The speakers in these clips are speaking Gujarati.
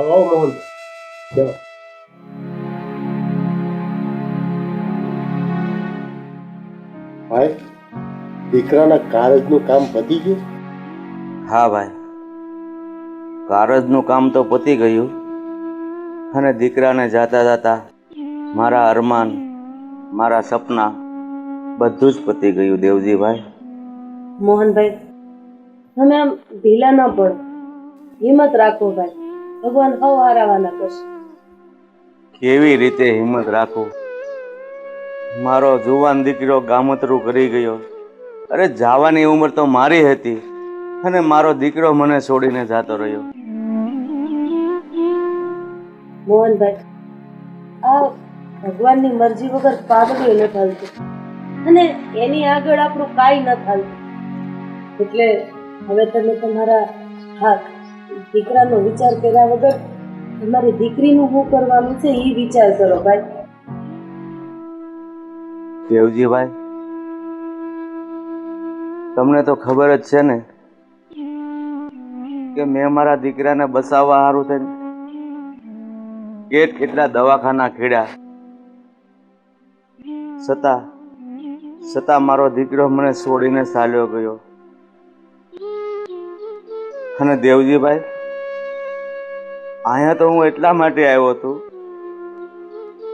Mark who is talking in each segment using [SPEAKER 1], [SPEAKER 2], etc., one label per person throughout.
[SPEAKER 1] આવો મોહન બેહો. ભાઈ દીકરાના કારજનું કામ પતી ગયું?
[SPEAKER 2] હા ભાઈ. કારજનું કામ તો પતી ગયું. અને દીકરાને જાતા જાતા મારા અરમાન મારા સપના બધું જ પતી ગયું દેવજીભાઈ
[SPEAKER 3] મોહનભાઈ તમે આમ ઢીલા ન પડો. હિંમત રાખો ભાઈ. ભગવાન હવ હારાવાના કરશે.
[SPEAKER 2] કેવી રીતે હિંમત રાખું? મારો જુવાન દીકરો ગામતરું કરી ગયો. અરે જવાની ઉંમર તો મારી હતી અને મારો દીકરો મને છોડીને જતો રહ્યો.
[SPEAKER 3] મોહનભાઈ આ ભગવાનની મરજી વગર પાગડું ન થાય અને એની આગળ આપણું કાંઈ ન ચાલતું. એટલે હવે તમે તમારા હા દીકરાનો વિચાર કર્યા વગર તમારી દીકરીનું શું કરવાનું છે એ વિચાર કરો ભાઈ.
[SPEAKER 2] દેવજીભાઈ, તમને તો ખબર જ છે ને કે મેં મારા દીકરાને બસાવવા સારું થઈને કેટ કેટલા દવાખાના ખેડ્યા. છતાં છતાં મારો દીકરો મને છોડીને ચાલ્યો ગયો. અને દેવજીભાઈ અહીંયા તો હું એટલા માટે આવ્યો હતો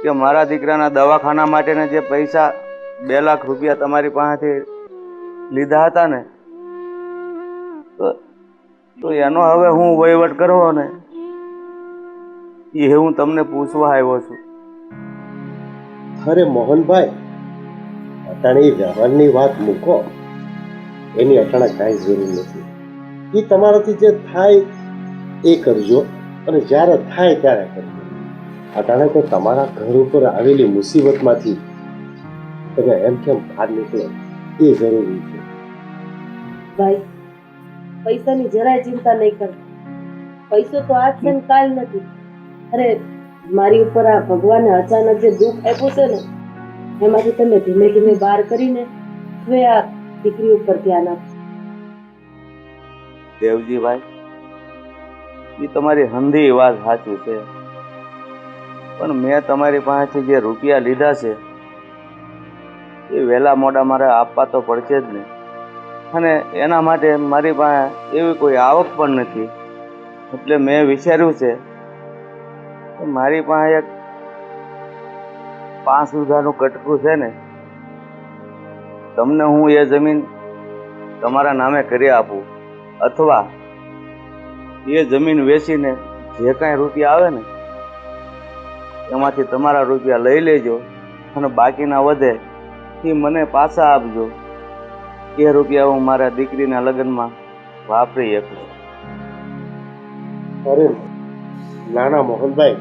[SPEAKER 2] કે મારા દીકરાના દવાખાના માટેના જે પૈસા બે લાખ રૂપિયા તમારી પાસેથી લીધા હતા ને, તો એનો હવે હું વહીવટ કરવો ને, એ હું તમને પૂછવા આવ્યો છું.
[SPEAKER 1] અરે મોહનભાઈ, અટાણે વ્યવહારની વાત મૂકો. એની અટાણે કાંઈ જરૂર નથી. એ તમારાથી જે થાય એ કરજો. અને જ્યારે થાય ત્યારે કરજો અટાણે તો તમારા ઘર ઉપર આવેલી મુસીબતમાંથી તમે એમ કેમ બહાર નીકળો? એ જરૂરી છે.
[SPEAKER 3] ભાઈ પૈસાની જરાય ચિંતા નહીં કર. પૈસો તો આજ છે ને કાલ નથી. અરે મારી ઉપર આ ભગવાને અચાનક જે દુઃખ આપ્યું છે ને એમાંથી તમે ધીમે ધીમે બહાર કરીને હવે આ દીકરી ઉપર ધ્યાન આપો.
[SPEAKER 2] દેવજીભાઈ એ તમારી હંધી વાત સાચી છે. પણ મેં તમારી પાસેથી જે રૂપિયા લીધા છે, એ વહેલા મોડા મારે આપવા તો પડશે જ ને. અને એના માટે મારી પાસે એવી કોઈ આવક પણ નથી. એટલે મેં વિચાર્યું છે કે મારી પાસે એક પાંચ વીઘાનું કટકું છે ને, તમને હું એ જમીન તમારા નામે કરી આપું. અથવા એ જમીન વેચીને જે કાંઈ રૂપિયા આવે ને એમાંથી તમારા રૂપિયા લઈ લેજો અને બાકીના વધે એ મને પાછા આપજો. એ રૂપિયા હું મારા દીકરીના લગ્નમાં વાપરી શકું
[SPEAKER 1] અરે નાના મોહનભાઈ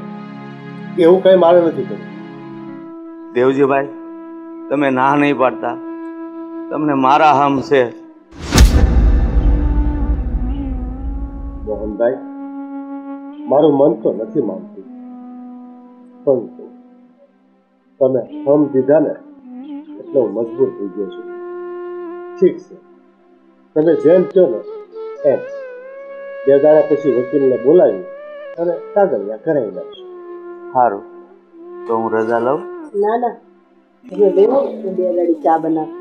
[SPEAKER 1] એવું કઈ મારે નથી કર્યું
[SPEAKER 2] દેવજીભાઈ તમે ના નહીં પાડતા. તમને મારા હમ છે.
[SPEAKER 1] મોહનભાઈ મારું મન તો નથી માનતું. પણ તમે હમ દીધા ને એટલે હું મજબૂર થઈ ગયો છું. ઠીક છે. તમે જેમ કહો ને એમ. બે દાડા પછી વકીલને બોલાવી અને કાગળિયા કરાવી નાખશું.
[SPEAKER 2] સારું તો હું રજા લઉં?
[SPEAKER 3] ના ના. તમે બે ગાડી ચા બનાવતો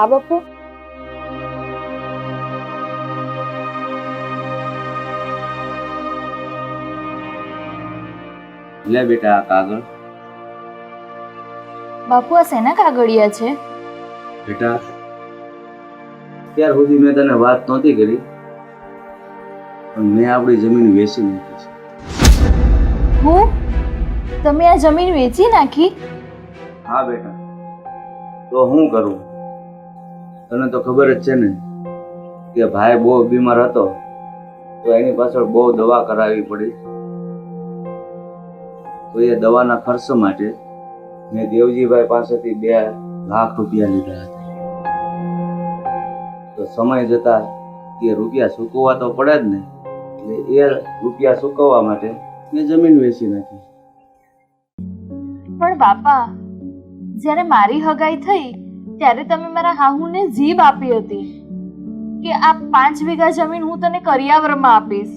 [SPEAKER 4] હા બાપુ
[SPEAKER 2] લે બેટા આ કાગળ.
[SPEAKER 4] બાપુ આ શેના કાગળિયા છે?
[SPEAKER 2] બેટા ત્યાર સુધી મેં તને વાત નહોતી કરી પણ મેં આપણી જમીન વેચી નાખી છે.
[SPEAKER 4] હું? તમે આ જમીન વેચી નાખી?
[SPEAKER 2] હા બેટા તો હું કરું? તને તો ખબર જ છે ને કે ભાઈ બહુ બીમાર હતો, તો એની પાછળ બહુ દવા કરાવવી પડી. તો એ દવાના ખર્ચ માટે મેં દેવજીભાઈ પાસેથી બે લાખ રૂપિયા લીધા હતા. તો સમય જતા એ રૂપિયા સૂકવવા તો પડે જ ને, એટલે એ રૂપિયા સૂકવવા માટે મેં જમીન વેચી નાખી.
[SPEAKER 4] પણ બાપા, જ્યારે મારી હગાઈ થઈ ત્યારે તમે મારા હાહુને જીભ આપી હતી કે આ પાંચ વીઘા જમીન હું તને કરિયાવરમાં આપીશ.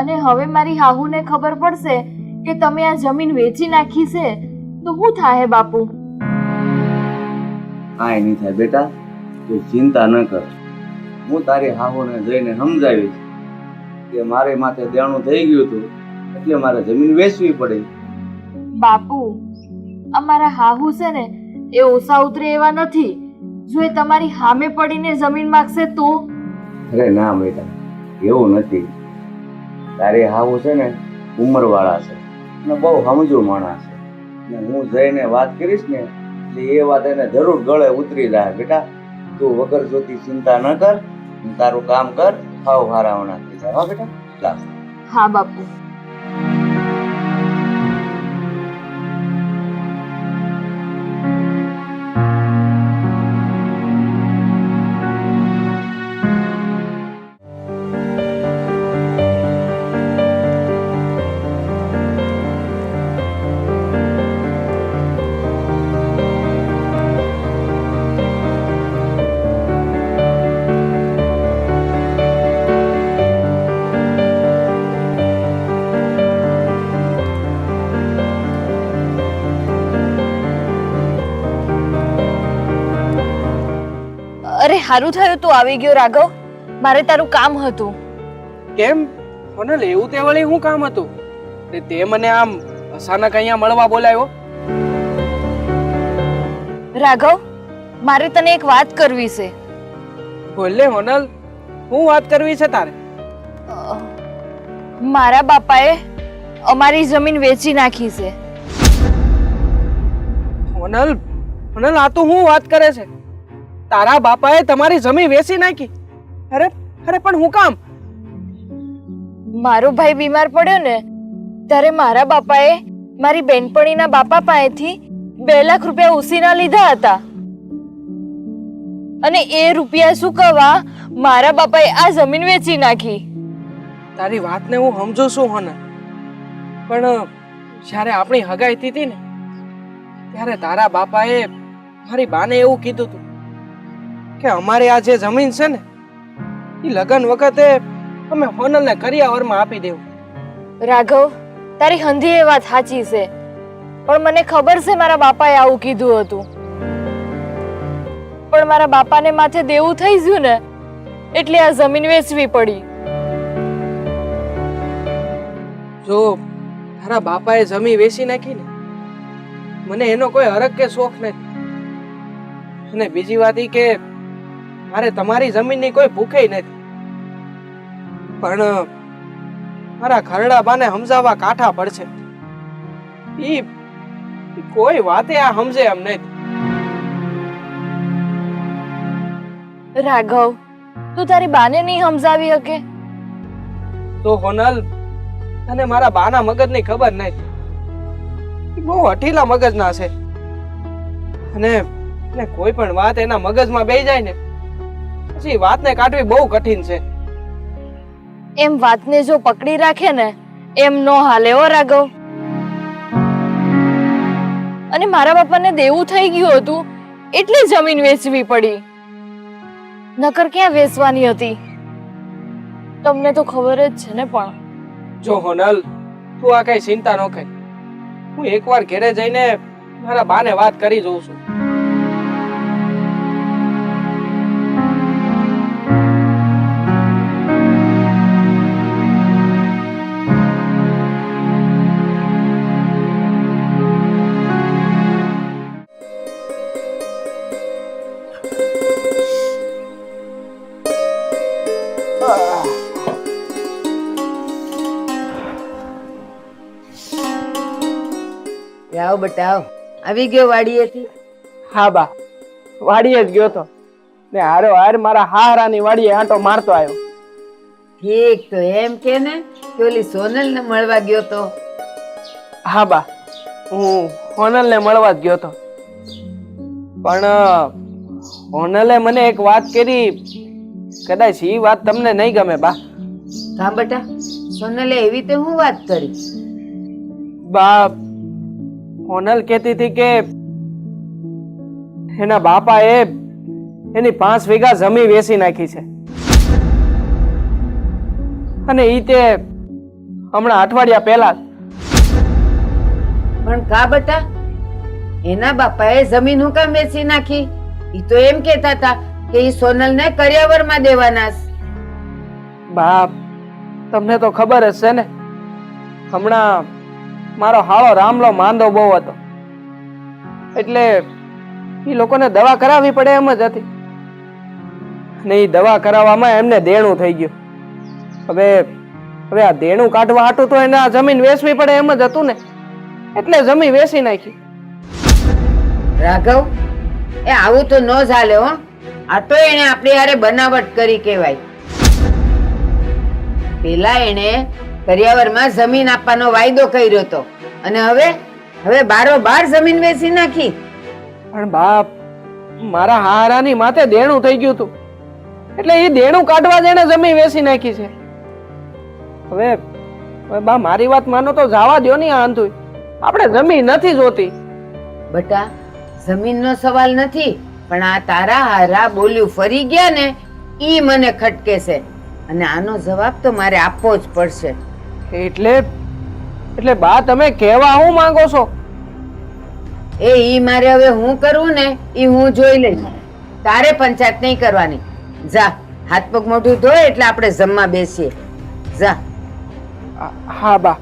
[SPEAKER 4] અને હવે મારી હાહુને ખબર પડશે કે તમે આ જમીન વેચી નાખી છે તો હું થાય બાપુ?
[SPEAKER 2] કાંઈ નહીં થાય બેટા તું ચિંતા ન કર. હું તારી હાહુને જઈને સમજાવીશ કે મારે માથે દેણું થઈ ગયું હતું એટલે મારે જમીન વેચવી પડી.
[SPEAKER 4] બાપુ અમારા હાહુ છે ને એ ઓસા ઉતરે એવા નથી. જો એ તમારી હામે પડીને જમીન માગશે તો?
[SPEAKER 2] અરે ના બેટા એવું નથી. તારી હાહુ છે ને ઉંમરવાળા છે. અને બહુ સમજુ માણસ છે. ને હું જઈને વાત કરીશ ને એટલે એ વાત એને જરૂર ગળે ઉતરી જાય. બેટા તું વગર જોતી ચિંતા ન કર. તારું કામ કર ખાવ હારાવણા થઈ જાય. હા બેટા?
[SPEAKER 4] હા બાપુ. સારું થયું તું આવી ગયો રાઘવ? મારે તારું કામ હતું.
[SPEAKER 5] કેમ? હોનલ એવું તે વળી હું કામ હતું? તે તે મને આમ અચાનક અહીંયા મળવા બોલાવ્યો
[SPEAKER 4] રાઘવ મારે તને એક વાત કરવી છે.
[SPEAKER 5] બોલે હોનલ હું વાત કરવી છે તારે?
[SPEAKER 4] મારા બાપાએ અમારી જમીન વેચી નાખી છે.
[SPEAKER 5] હોનલ હોનલ આ તો શું વાત કરે છે? તારા બાપાએ તમારી જમીન વેચી નાખી. અરે અરે પણ હું કામ?
[SPEAKER 4] મારો ભાઈ બીમાર પડ્યો ને ત્યારે મારા બાપાએ મારી બેનપણીના બાપા પાસેથી બે લાખ રૂપિયા ઉસીના લીધા હતા. અને એ રૂપિયા ચૂકવવા મારા બાપાએ આ જમીન વેચી નાખી.
[SPEAKER 5] તારી વાતને હું સમજુ છું હોને. પણ જ્યારે આપણી હગાઈ થઈ હતી ને ત્યારે તારા બાપાએ મારી બાને એવું કીધું હતું કે અમારે આ જે જમીન છે ને એ લગ્ન વખતે અમે હોનલને કરિયાવરમાં આપી દેવું.
[SPEAKER 4] રાઘવ તારી હંધી એ વાત સાચી છે. પણ મને ખબર છે મારા બાપાએ આવું કીધું હતું. પણ મારા બાપાને માથે દેવું થઈ ગયું ને એટલે આ જમીન વેચવી પડી.
[SPEAKER 5] જો તારા બાપાએ જમીન વેચી નાખી ને મને એનો કોઈ હરક કે શોખ નથી. અને બીજી વાત એ કે મારે તમારી જમીનની કોઈ ભૂખે નથી. પણ મારા ખરડા બાને સમજાવવા કાઠા પડશે. ઈ કોઈ વાતે આ સમજે એમ નથી
[SPEAKER 4] રાઘવ તું તારી બાને નહીં સમજાવી શકે?
[SPEAKER 5] તો હોનલ અને મારા બાના મગજની ખબર નથી બહુ હઠીલા મગજના છે. અને અને કોઈ પણ વાત એના મગજમાં બેસી જાય ને ઈ વાતને કાઢવી બહુ કઠિન છે.
[SPEAKER 4] એમ વાતને જો પકડી રાખે ને એમ નો હાલે હો રાઘવ. અને મારા બાપાને દેવું થઈ ગયું હતું એટલે જમીન વેચવી પડી. નકર ક્યાં વેચવાની હતી? તમને તો ખબર જ છે ને પણ.
[SPEAKER 5] જો હોનલ તું આ કઈ ચિંતા ન કર. હું એકવાર ઘરે જઈને મારા બાને વાત કરી જોઉં છું.
[SPEAKER 6] બટા આવ આવી ગયો વાડીએથી?
[SPEAKER 5] હા બા વાડીએ જ ગયો તો. ને હારો હાર મારા હારાની વાડીએ આંટો મારતો આવ્યો.
[SPEAKER 6] ઠીક તો એમ કે ને કે ઓલી સોનલ ને મળવા ગયો તો?
[SPEAKER 5] હા બા હું હોનલને મળવા જ ગયો હતો પણ હોનલે મને એક વાત કરી. કદાચ એ વાત તમને નહીં ગમે બા.
[SPEAKER 6] હા બેટા સોનલે એવી તે હું વાત કરી?
[SPEAKER 5] બા હોનલ કહેતી હતી કે એના બાપા એ એની પાંચ વીઘા જમી વેચી નાખી છે. અને ઈ તે હમણાં અઠવાડિયા પહેલા
[SPEAKER 6] પણ કા બેટા? એના બાપાએ જમીન હું કામ વેચી નાખી? ઈ તો એમ કેતા હતા કે ઈ સોનલ ને કર્યાવરમાં દેવાના
[SPEAKER 5] બાપ તમને તો ખબર હશે ને. હમણાં મારો હાળો રામલો માંદો બહુ હતો. એટલે એ લોકોને દવા કરાવવી પડે એમ જ હતી. ને એ દવા કરાવવામાં એમને દેણું થઈ ગયું. હવે હવે આ દેણું કાઢવા હાટું તો એને આ જમીન વેચવી પડે એમ જ હતું ને. એટલે જમીન વેચી નાખી.
[SPEAKER 6] રાઘવ, એ આવું તો ન ચાલે હો. આ તો એને આપણી હારે બનાવટ કરી કહેવાય. પેલા એને કર્યાવરમાં જમીન આપવાનો વાયદો કર્યો હતો. અને હવે હવે બારો બાર જમીન વેચી નાખી.
[SPEAKER 5] પણ બાપ મારા હારાની માથે દેણું થઈ ગયું હતું. એટલે એ દેણું કાઢવા જ જમીન વેચી નાખી છે. હવે હવે બા મારી વાત માનો તો જવા દ્યો ને આ અંધુય. આપણે જમીન નથી જોતી.
[SPEAKER 6] બટા જમીનનો સવાલ નથી પણ આ તારા હારા બોલ્યું ફરી ગયા ને ઈ મને ખટકે છે. અને આનો જવાબ તો મારે આપવો જ પડશે.
[SPEAKER 5] એટલે એટલે બા તમે કહેવા હું માંગો છો?
[SPEAKER 6] એ ઈ મારે હવે હું કરવું ને ઈ હું જોઈ લઈશ. તારે પંચાયત નહીં કરવાની. જા હાથ પગ મોઢું ધોય એટલે આપણે જમવા બેસીએ. જા.
[SPEAKER 5] હા બા.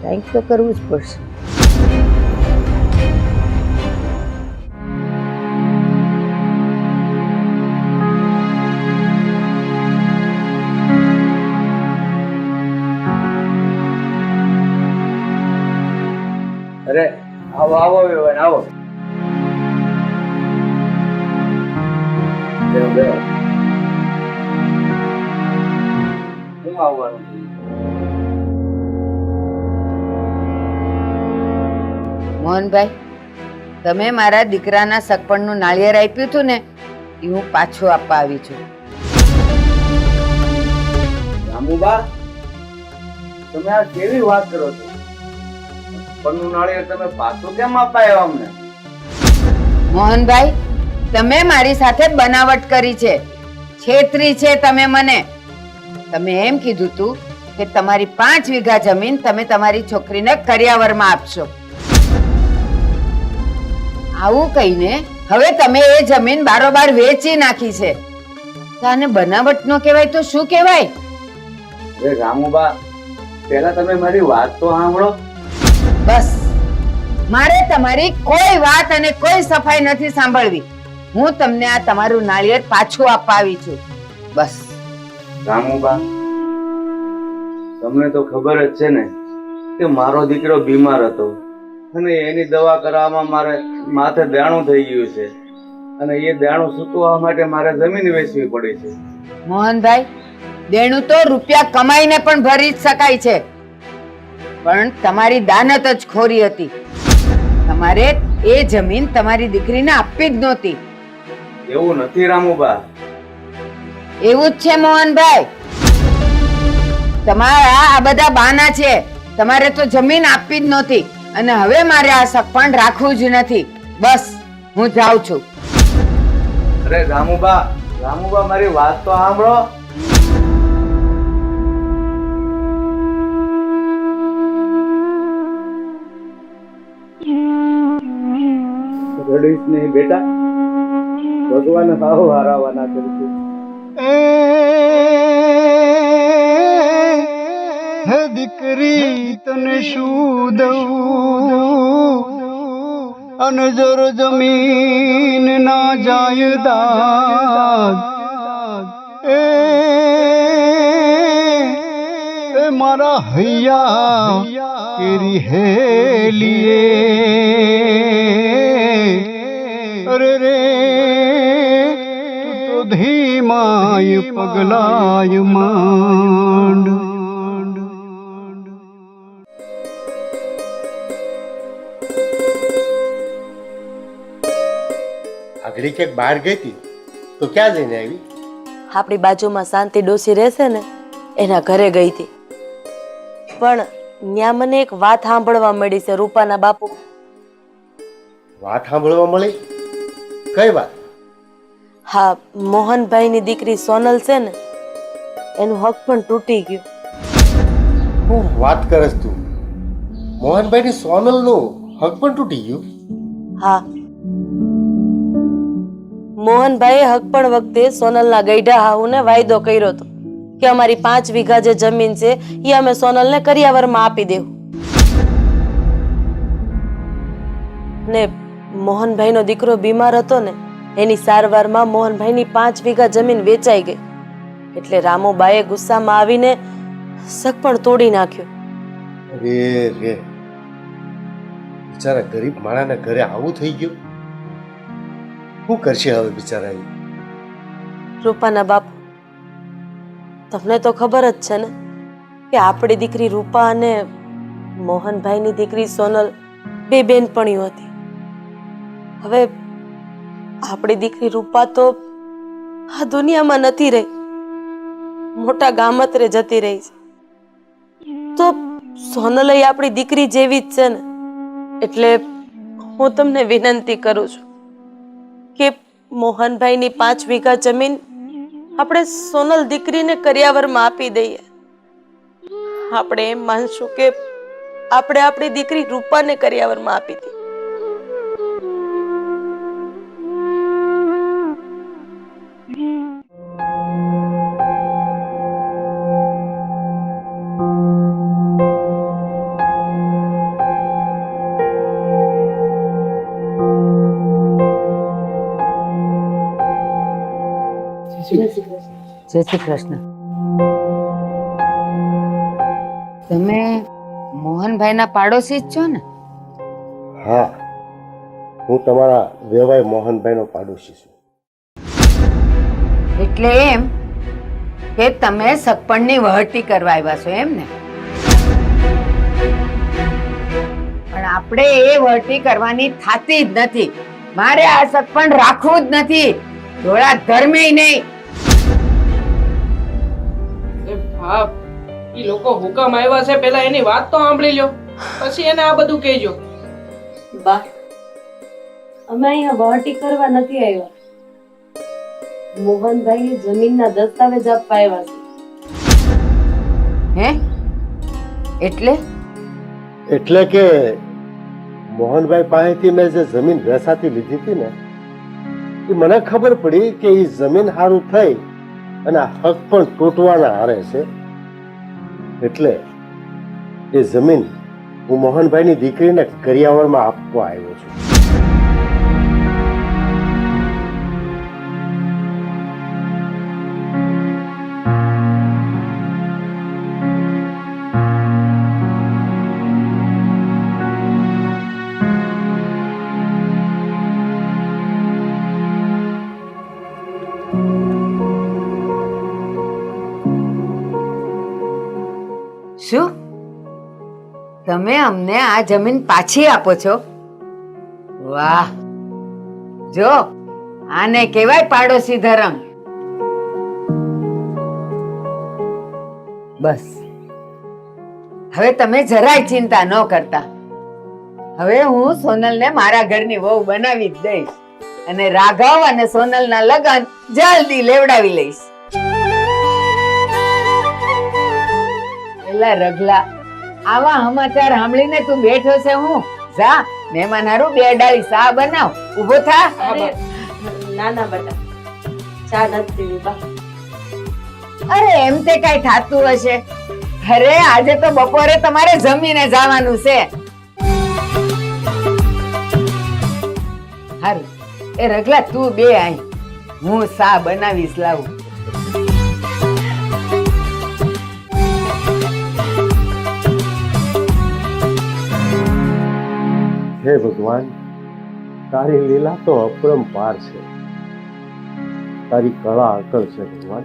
[SPEAKER 6] કંઈક તો કરવું જ પડશે. મોહનભાઈ તમે મારા દીકરાના સગપણનું નાળિયેર આપ્યું હતું ને એ હું પાછું આપવા આવી છું.
[SPEAKER 2] રામુબા તમે આ કેવી વાત કરો છો? સગપણનું નાળિયેર તમે પાછું કેમ અપાયો અમને?
[SPEAKER 6] મોહનભાઈ તમે મારી સાથે બનાવટ કરી છે છેતરી છે તમે મને. તમે એમ કીધું તું કે તમારી પાંચ વીઘા જમીન તમે તમારી છોકરીને કરિયાવરમાં આપશો. આવું કહીને હવે તમે એ જમીન બારોબાર વેચી નાખી છે. તો આને બનાવટ નો કહેવાય તો શું કહેવાય?
[SPEAKER 2] એ રામુબા પહેલા તમે મારી વાત તો સાંભળો.
[SPEAKER 6] બસ. મારે તમારી કોઈ વાત અને કોઈ સફાઈ નથી સાંભળવી. હું તમને આ તમારું નાળિયેર પાછું આપવા આવી છું. બસ.
[SPEAKER 2] રામુબા તમને તો ખબર જ છે ને કે મારો દીકરો બીમાર હતો. અને એની દવા કરાવવામાં મારે માથે દાણું થઈ ગયું છે. અને એ દાણું સૂકવવા માટે મારે જમીન વેચવી પડી છે.
[SPEAKER 6] મોહનભાઈ દેણું તો રૂપિયા કમાઈને પણ ભરી જ શકાય છે. પણ તમારી દાનત જ ખોરી હતી. તમારે એ જમીન તમારી દીકરીને આપવી જ નહોતી.
[SPEAKER 2] એવું નથી રામુબા.
[SPEAKER 6] એવું જ છે મોહનભાઈ. તમારા આ બધા બાના છે. તમારે તો જમીન આપવી જ નહોતી. અને હવે મારે આ સગપણ રાખવું જ નથી. બસ હું જાઉં છું.
[SPEAKER 2] અરે રામુબા રામુબા મારી વાત તો સાંભળો. રડીશ નહીં બેટા. ભગવાન હાવ હારાવાના કરશે
[SPEAKER 7] હે દીકરી, તને શું દઉં? અને જર જમીન ના જાય દાદ. એ મારા હૈયા કેરી હેલીએ અરે રે ધીમાય પગલાય માંડ.
[SPEAKER 1] આગળી ક્યાંક બહાર ગઈ હતી તો ક્યાં જઈને આવી?
[SPEAKER 8] આપણી બાજુમાં શાંતિ ડોસી રહેશે ને એના ઘરે ગઈ હતી. પણ ત્યાં મને એક વાત સાંભળવા મળી છે રૂપાના બાપુ.
[SPEAKER 1] વાત સાંભળવા મળી? કઈ વાત?
[SPEAKER 8] હા મોહનભાઈની દીકરી સોનલ છે ને એનું હક પણ તૂટી ગયું.
[SPEAKER 1] હું વાત કરસ તું? મોહનભાઈની સોનલનું હક પણ તૂટી ગયું?
[SPEAKER 8] હા મોહનભાઈએ હક પણ વખતે સોનલના ગઈઢા હાહુને વાયદો કર્યો હતો કે અમારી પાંચ વીઘા જે જમીન છે એ અમે સોનલને કરિયાવરમાં આપી દેવું. ને મોહનભાઈનો દીકરો બીમાર હતો ને, એની સારવારમાં મોહનભાઈની પાંચ વીઘા જમીન વેચાઈ ગઈ. એટલે રામુબાએ ગુસ્સામાં આવીને શક પણ તોડી નાખ્યો.
[SPEAKER 1] રે રે. બિચારા ગરીબ માણાના ઘરે આવું થઈ ગયું? શું કરશે હવે બિચારા
[SPEAKER 8] રૂપાના બાપ, તમને તો ખબર જ છે ને કે આપણી દીકરી રૂપા અને મોહનભાઈની દીકરી સોનલ બે બેનપણીઓ હતી. હવે આપણી દીકરી રૂપા તો આ દુનિયામાં નથી રહી. મોટા ગામત્રે જતી રહી છે. તો સોનલ આપણી દીકરી જેવી જ છે ને. એટલે હું તમને વિનંતી કરું છું. કે મોહનભાઈની પાંચ વીઘા જમીન આપણે સોનલ દીકરીને કરિયાવરમાં આપી દઈએ. આપણે એમ માનશું કે આપણે આપણી દીકરી રૂપાને કરિયાવરમાં આપી હતી
[SPEAKER 6] જય શ્રી કૃષ્ણ. તમે મોહનભાઈના પાડોશી જ છો ને?
[SPEAKER 1] હા હું તમારા વેવાય મોહનભાઈનો પાડોશી છું.
[SPEAKER 6] એટલે એમ કે તમે સગપણની વહટી કરવા આવ્યા છો એમ ને? પણ આપણે એ વહટી કરવાની થાતી જ નથી. મારે આ સગપણ રાખવું જ નથી. ધોળા ધર્મે નહીં.
[SPEAKER 5] હા એ લોકો હુકમ આવ્યા છે પેલા એની વાત તો સાંભળી લ્યો. પછી એને આ બધું કહેજો.
[SPEAKER 8] બા અમે અહીંયા વહટી કરવા નથી આવ્યા મોહનભાઈ જમીનના દસ્તાવેજ આપવા આવ્યા છે.
[SPEAKER 6] હે? એટલે?
[SPEAKER 1] એટલે કે મોહનભાઈ પાસેથી મેં જે જમીન વેસાતી લીધી હતી ને એ મને ખબર પડી કે એ જમીન સારું થઈ અને આ હક પણ તૂટવાના હારે છે. એટલે એ જમીન હું મોહનભાઈની દીકરીને કરિયાવરમાં આપવા આવ્યો છું.
[SPEAKER 6] તમે અમને આ જમીન પાછી આપો છો? વાહ. જો, આને કહેવાય પાડોશી ધરમ. બસ. હવે તમે જરાય ચિંતા ન કરતા. હવે હું સોનલને મારા ઘરની વહુ બનાવી જ દઈશ અને રાઘવ અને સોનલના લગ્ન જલ્દી લેવડાવી લઈશ. એલા રગલા આવા સમાચાર સાંભળીને તું બેઠો છે હું. જા મહેમાન હારું બે ડાળી સા બનાવ. ઊભો થા.
[SPEAKER 8] અરે ના ના બેટા ચા નથી પીવી બા
[SPEAKER 6] અરે એમ તે કઈ થાતું હશે? અરે આજે તો બપોરે તમારે જમીને જવાનું છે. હારું એ રગલા તું બે આઈ હું સા બનાવીશ લાવું.
[SPEAKER 1] હે ભગવાન તારી લીલા તો અપરંપાર છે. તારી કળા અકળ છે ભગવાન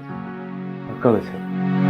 [SPEAKER 1] અકળ છે.